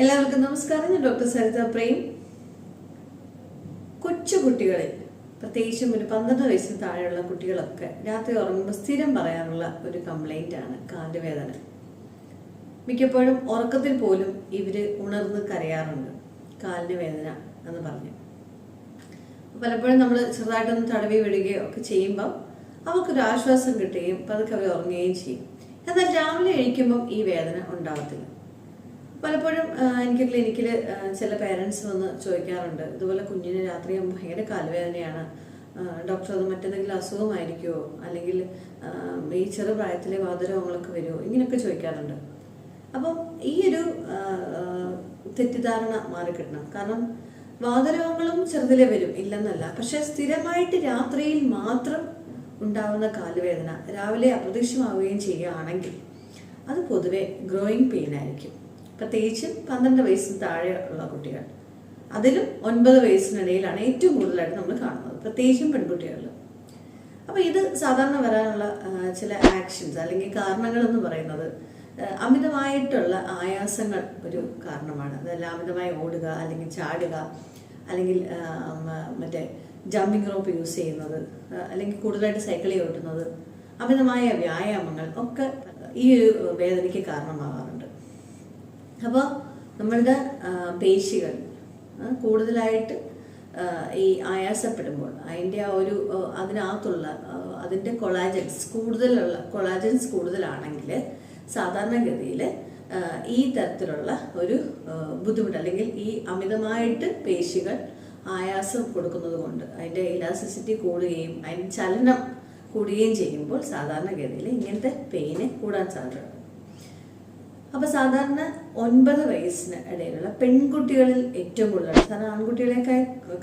എല്ലാവർക്കും നമസ്കാരം. ഞാൻ ഡോക്ടർ സരിത പ്രേം. കൊച്ചു കുട്ടികളിൽ പ്രത്യേകിച്ചും ഒരു പന്ത്രണ്ട് വയസ്സിന് താഴെയുള്ള കുട്ടികളൊക്കെ രാത്രി ഉറങ്ങുമ്പോൾ സ്ഥിരം പറയാനുള്ള ഒരു കംപ്ലൈന്റ് ആണ് കാലുവേദന. മിക്കപ്പോഴും ഉറക്കത്തിൽ പോലും ഇവർ ഉണർന്ന് കരയാറുണ്ട് കാലിന് വേദന എന്ന് പറഞ്ഞു. പലപ്പോഴും നമ്മൾ ചെറുതായിട്ടൊന്ന് തടവി വിടുകയോ ഒക്കെ ചെയ്യുമ്പം അവർക്കൊരു ആശ്വാസം കിട്ടുകയും പതുക്കെ അവർ ഉറങ്ങുകയും ചെയ്യും. എന്നാൽ രാവിലെ എഴുന്നേൽക്കുമ്പം ഈ വേദന ഉണ്ടാവത്തില്ല. പലപ്പോഴും എനിക്ക് ക്ലിനിക്കിൽ ചില പേരൻസ് വന്ന് ചോദിക്കാറുണ്ട്. ഇതുപോലെ കുഞ്ഞിന് രാത്രി ഭയങ്കര കാലുവേദനയാണ് ഡോക്ടർ അത് മറ്റെന്തെങ്കിലും അസുഖമായിരിക്കുമോ അല്ലെങ്കിൽ ഈ ചെറുപ്രായത്തിലെ വാതരോഗങ്ങളൊക്കെ വരുമോ ഇങ്ങനെയൊക്കെ ചോദിക്കാറുണ്ട്. അപ്പം ഈ ഒരു തെറ്റിദ്ധാരണ മാറിക്കിട്ടണം. കാരണം വാതരോഗങ്ങളും ചെറുതിലെ വരും. ഇല്ലെന്നല്ല. പക്ഷെ സ്ഥിരമായിട്ട് രാത്രിയിൽ മാത്രം ഉണ്ടാവുന്ന കാലുവേദന രാവിലെ അപ്രത്യക്ഷമാവുകയും ചെയ്യുകയാണെങ്കിൽ അത് പൊതുവെ ഗ്രോയിങ് പെയിൻ ആയിരിക്കും. പ്രത്യേകിച്ച് പന്ത്രണ്ട് വയസ്സിന് താഴെയുള്ള കുട്ടികൾ. അതിലും ഒൻപത് വയസ്സിനിടയിലാണ് ഏറ്റവും കൂടുതലായിട്ട് നമ്മൾ കാണുന്നത്. പ്രത്യേകിച്ചും പെൺകുട്ടികളിൽ. അപ്പോൾ ഇത് സാധാരണ വരാനുള്ള ചില ആക്ഷൻസ് അല്ലെങ്കിൽ കാരണങ്ങൾ എന്ന് പറയുന്നത് അമിതമായിട്ടുള്ള ആയാസങ്ങൾ ഒരു കാരണമാണ്. അതല്ല അമിതമായി ഓടുക അല്ലെങ്കിൽ ചാടുക അല്ലെങ്കിൽ മറ്റേ ജമ്പിങ് റോപ്പ് യൂസ് ചെയ്യുന്നത് അല്ലെങ്കിൽ കൂടുതലായിട്ട് സൈക്കിൾ ഓട്ടുന്നത് അമിതമായ വ്യായാമങ്ങൾ ഒക്കെ ഈ ഒരു വേദനയ്ക്ക് കാരണമാകാറുണ്ട്. അപ്പോൾ നമ്മളുടെ പേശികൾ കൂടുതലായിട്ട് ഈ ആയാസപ്പെടുമ്പോൾ അതിന്റെ ആ ഒരു അതിനകത്തുള്ള അതിന്റെ കൊളാജൻസ് കൂടുതലുള്ള കൊളാജൻസ് കൂടുതലാണെങ്കിൽ സാധാരണഗതിയിൽ ഈ തരത്തിലുള്ള ഒരു ബുദ്ധിമുട്ട് അല്ലെങ്കിൽ ഈ അമിതമായിട്ട് പേശികൾ ആയാസം കൊടുക്കുന്നത് കൊണ്ട് അതിന്റെ ഇലാസ്റ്റിസിറ്റി കൂടുകയും അതിന്റെ ചലനം കൂടുകയും ചെയ്യുമ്പോൾ സാധാരണഗതിയിൽ ഇങ്ങനത്തെ പെയിന് കൂടാൻ സാധ്യതയുണ്ട്. അപ്പൊ സാധാരണ ഒൻപത് വയസ്സിന് ഇടയിലുള്ള പെൺകുട്ടികളിൽ ഏറ്റവും കൂടുതൽ. സാധാരണ ആൺകുട്ടികളെയൊക്കെ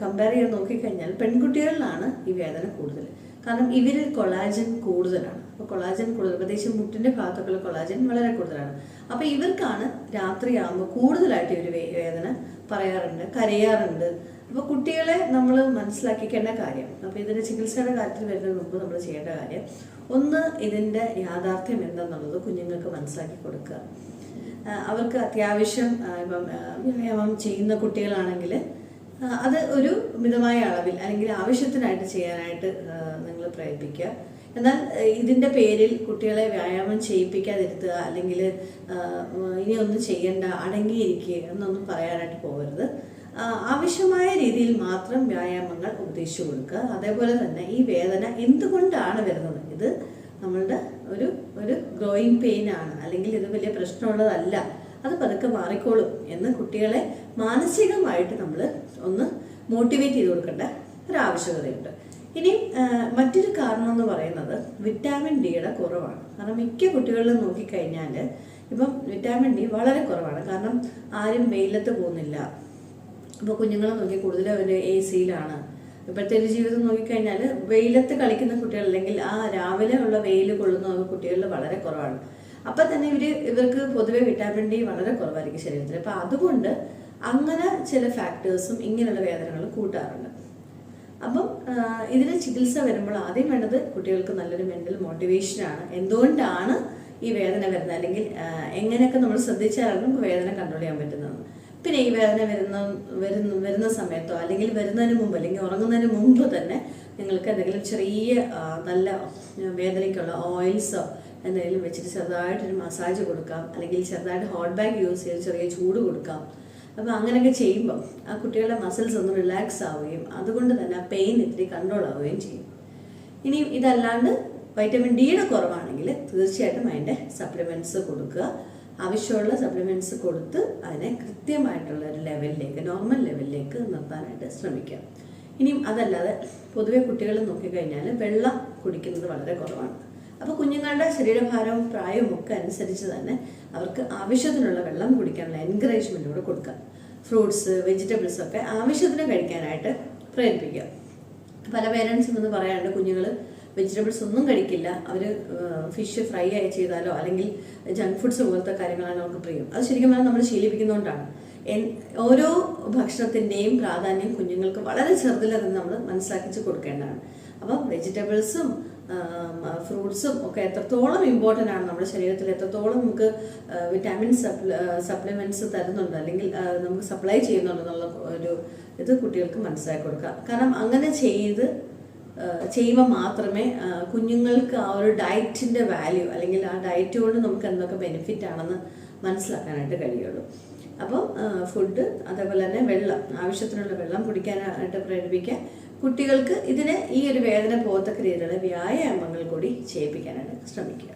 കമ്പയർ ചെയ്ത് നോക്കിക്കഴിഞ്ഞാൽ പെൺകുട്ടികളിലാണ് ഈ വേദന കൂടുതൽ. കാരണം ഇവരിൽ കൊളാജൻ കൂടുതലാണ്. അപ്പോൾ കൊളാജൻ കൂടുതൽ പ്രത്യേകിച്ച് മുട്ടിന്റെ ഭാഗത്തൊക്കെയുള്ള കൊളാജൻ വളരെ കൂടുതലാണ്. അപ്പോൾ ഇവർക്കാണ് രാത്രിയാകുമ്പോൾ കൂടുതലായിട്ട് ഇവർ വേദന പറയാറുണ്ട് കരയാറുണ്ട്. അപ്പോൾ കുട്ടികളെ നമ്മൾ മനസ്സിലാക്കിക്കേണ്ട കാര്യം അപ്പോൾ ഇതിന്റെ ചികിത്സയുടെ കാര്യത്തിൽ വരുന്നതിന് മുമ്പ് നമ്മൾ ചെയ്യേണ്ട കാര്യം ഒന്ന് ഇതിന്റെ യാഥാർത്ഥ്യം എന്തെന്നുള്ളത് കുഞ്ഞുങ്ങൾക്ക് മനസ്സിലാക്കി കൊടുക്കുക. അവർക്ക് അത്യാവശ്യം ഇപ്പം വ്യായാമം ചെയ്യുന്ന കുട്ടികളാണെങ്കിൽ അത് ഒരു മിതമായ അളവിൽ അല്ലെങ്കിൽ ആവശ്യത്തിനായിട്ട് ചെയ്യാനായിട്ട് നിങ്ങൾ പ്രയത്നിക്കുക എന്നാൽ ഇതിന്റെ പേരിൽ കുട്ടികളെ വ്യായാമം ചെയ്യിപ്പിക്കാതിരുത്തുക അല്ലെങ്കിൽ ഇനിയൊന്നും ചെയ്യണ്ട അടങ്ങിയിരിക്കുക എന്നൊന്നും പറയാനായിട്ട് പോകരുത്. ആവശ്യമായ രീതിയിൽ മാത്രം വ്യായാമങ്ങൾ ഉപദേശിച്ചു കൊടുക്കുക അതേപോലെ തന്നെ ഈ വേദന എന്തുകൊണ്ടാണ് വരുന്നത്? ഇത് നമ്മളുടെ ഒരു ഒരു ഗ്രോയിങ് പെയിൻ ആണ്. അല്ലെങ്കിൽ ഇത് വലിയ പ്രശ്നമുള്ളതല്ല. അത് പതുക്കെ മാറിക്കോളും എന്ന് കുട്ടികളെ മാനസികമായിട്ട് നമ്മൾ ഒന്ന് മോട്ടിവേറ്റ് ചെയ്ത് കൊടുക്കേണ്ട ഒരു ആവശ്യകതയുണ്ട് ഇനി മറ്റൊരു കാരണം എന്ന് പറയുന്നത് വിറ്റാമിൻ ഡിയുടെ കുറവാണ്. കാരണം മിക്ക കുട്ടികളിലും നോക്കിക്കഴിഞ്ഞാൽ ഇപ്പം വിറ്റാമിൻ ഡി വളരെ കുറവാണ്. കാരണം ആരും വെയിലത്ത് പോകുന്നില്ല. അപ്പോൾ കുഞ്ഞുങ്ങളെ നോക്കി കൂടുതൽ അവർ എ സിയിലാണ് ഇപ്പോഴത്തെ ജീവിതം നോക്കിക്കഴിഞ്ഞാൽ വെയിലത്ത് കളിക്കുന്ന കുട്ടികൾ അല്ലെങ്കിൽ ആ രാവിലെ ഉള്ള വെയിൽ കൊള്ളുന്ന കുട്ടികളിൽ വളരെ കുറവാണ്. അപ്പം തന്നെ ഇവർ ഇവർക്ക് പൊതുവെ വിറ്റാമിൻ ഡി വളരെ കുറവായിരിക്കും ശരീരത്തിൽ. അപ്പം അതുകൊണ്ട് അങ്ങനെ ചില ഫാക്ടേഴ്സും ഇങ്ങനെയുള്ള വേദനകളും കൂട്ടാറുണ്ട്. അപ്പം ഇതിന് ചികിത്സ വരുമ്പോൾ ആദ്യം വേണ്ടത് കുട്ടികൾക്ക് നല്ലൊരു മെന്റൽ മോട്ടിവേഷനാണ് എന്തുകൊണ്ടാണ് ഈ വേദന വരുന്നത്? അല്ലെങ്കിൽ എങ്ങനെയൊക്കെ നമ്മൾ ശ്രദ്ധിച്ചാലാണ് വേദന കൺട്രോൾ ചെയ്യാൻ പറ്റുന്നത്? പിന്നെ ഈ വേദന വരുന്ന വരുന്ന വരുന്ന സമയത്തോ അല്ലെങ്കിൽ വരുന്നതിന് മുമ്പ് അല്ലെങ്കിൽ ഉറങ്ങുന്നതിന് മുമ്പ് തന്നെ നിങ്ങൾക്ക് എന്തെങ്കിലും ചെറിയ നല്ല വേദനയ്ക്കുള്ള ഓയിൽസോ എന്തെങ്കിലും വെച്ചിട്ട് ചെറുതായിട്ടൊരു മസാജ് കൊടുക്കാം. അല്ലെങ്കിൽ ചെറുതായിട്ട് ഹോട്ട് ബാഗ് യൂസ് ചെയ്ത് ചെറിയ ചൂട് കൊടുക്കാം. അപ്പോൾ അങ്ങനെയൊക്കെ ചെയ്യുമ്പം ആ കുട്ടികളുടെ മസിൽസ് ഒന്ന് റിലാക്സ് ആവുകയും അതുകൊണ്ട് തന്നെ ആ പെയിൻ ഇത്തിരി കൺട്രോൾ ആവുകയും ചെയ്യും. ഇനിയും ഇതല്ലാണ്ട് വൈറ്റമിൻ ഡിയുടെ കുറവാണെങ്കിൽ തീർച്ചയായിട്ടും അതിന്റെ സപ്ലിമെന്റ്സ് കൊടുക്കുക. ആവശ്യമുള്ള സപ്ലിമെന്റ്സ് കൊടുത്ത് അതിനെ കൃത്യമായിട്ടുള്ള ഒരു ലെവലിലേക്ക് നോർമൽ ലെവലിലേക്ക് നിർത്താനായിട്ട് ശ്രമിക്കുക ഇനിയും അതല്ലാതെ പൊതുവെ കുട്ടികൾ നോക്കിക്കഴിഞ്ഞാൽ വെള്ളം കുടിക്കുന്നത് വളരെ കുറവാണ്. അപ്പോൾ കുഞ്ഞുങ്ങളുടെ ശരീരഭാരവും പ്രായവും ഒക്കെ അനുസരിച്ച് തന്നെ അവർക്ക് ആവശ്യത്തിനുള്ള വെള്ളം കുടിക്കാനുള്ള എൻകറേജ്മെന്റോട് കൂടെ കൊടുക്കുക. ഫ്രൂട്ട്സ് വെജിറ്റബിൾസ് ഒക്കെ ആവശ്യത്തിന് കഴിക്കാനായിട്ട് പ്രേരിപ്പിക്കുക. പല പേരൻസും എന്ന് പറയാറുണ്ട് കുഞ്ഞുങ്ങൾ വെജിറ്റബിൾസ് ഒന്നും കഴിക്കില്ല. അവർ ഫിഷ് ഫ്രൈ ആയി ചെയ്താലോ അല്ലെങ്കിൽ ജങ്ക് ഫുഡ്സ് പോലത്തെ കാര്യങ്ങളാണ് അവർക്ക് പ്രിയം. അത് ശരിക്കും പറഞ്ഞാൽ നമ്മൾ ശീലിപ്പിക്കുന്നതുകൊണ്ടാണ് ഓരോ ഭക്ഷണത്തിന്റെയും പ്രാധാന്യം കുഞ്ഞുങ്ങൾക്ക് വളരെ ചെറുതിൽ അത് നമ്മൾ മനസ്സിലാക്കിച്ച് കൊടുക്കേണ്ടതാണ്. അപ്പം വെജിറ്റബിൾസും ഫ്രൂട്ട്സും ഒക്കെ എത്രത്തോളം ഇമ്പോർട്ടന്റ് ആണ് നമ്മുടെ ശരീരത്തിൽ എത്രത്തോളം നമുക്ക് വിറ്റാമിൻ സപ്ലിമെന്റ്സ് തരുന്നുണ്ട് അല്ലെങ്കിൽ നമുക്ക് സപ്ലൈ ചെയ്യുന്നുണ്ടെന്നുള്ള ഒരു ഇത് കുട്ടികൾക്ക് മനസ്സിലാക്കി കൊടുക്കുക. കാരണം അങ്ങനെ ചെയ്ത് ചെയ്യുമ്പോൾ മാത്രമേ കുഞ്ഞുങ്ങൾക്ക് ആ ഒരു ഡയറ്റിന്റെ വാല്യൂ അല്ലെങ്കിൽ ആ ഡയറ്റ് കൊണ്ട് നമുക്ക് എന്തൊക്കെ ബെനിഫിറ്റ് ആണെന്ന് മനസ്സിലാക്കാനായിട്ട് കഴിയുള്ളൂ. അപ്പം ഫുഡ് അതേപോലെ തന്നെ വെള്ളം ആവശ്യത്തിനുള്ള വെള്ളം കുടിക്കാനായിട്ട് പ്രേരിപ്പിക്കുക കുട്ടികൾക്ക് ഇതിന് ഈ ഒരു വേദന പോകത്തക്ക രീതിയിലുള്ള വ്യായാമങ്ങൾ കൂടി ചെയ്യിപ്പിക്കാനായിട്ട് ശ്രമിക്കുക.